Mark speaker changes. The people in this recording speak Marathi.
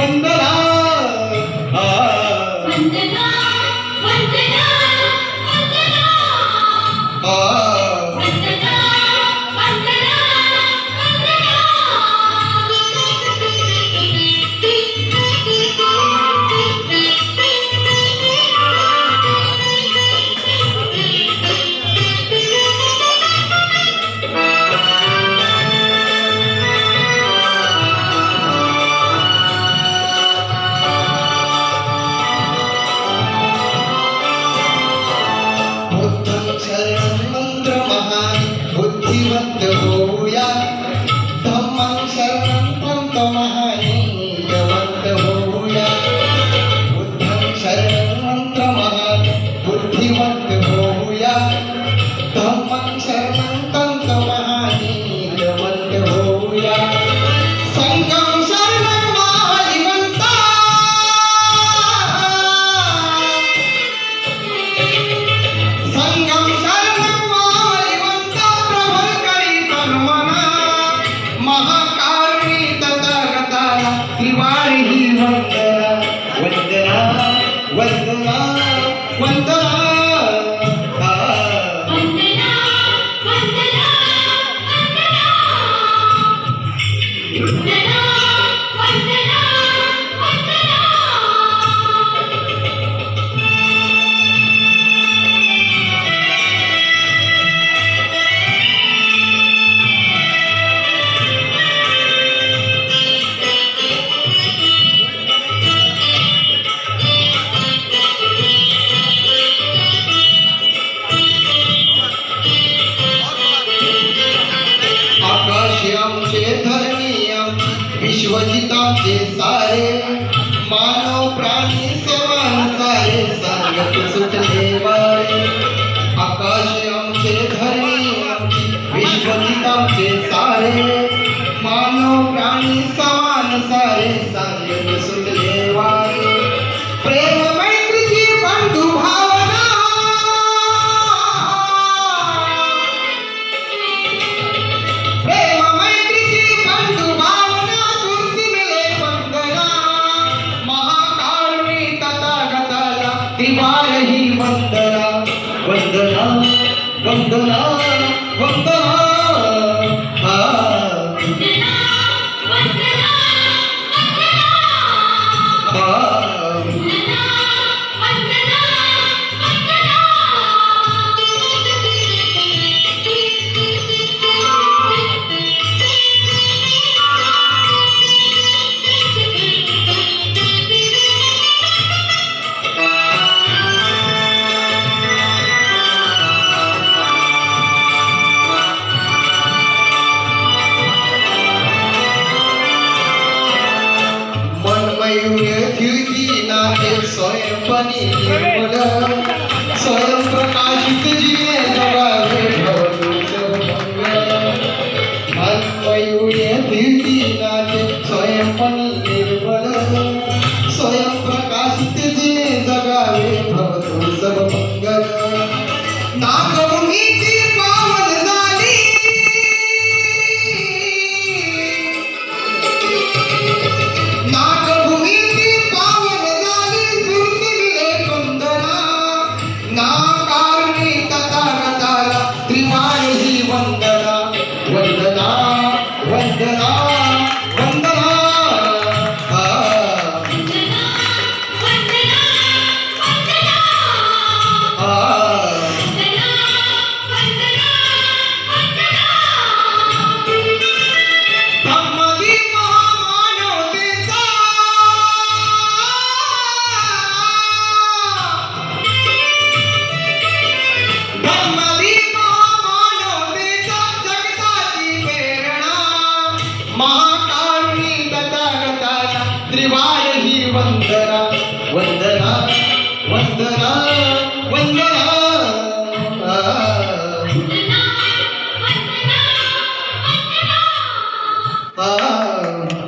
Speaker 1: ಒಂದರ viva teu
Speaker 2: வந்தனா வந்தனா
Speaker 1: शिवगीतांचे सारे मानव प्राणी सेवांचा सारे सांगत सुटले Vandana, Vandana, Vandana. मयूर कीर्ति नाथ स्वयं पनी स्वयं प्रकाशित जीव वंदना वंदना त्रिवाय ही वंदना. वंदना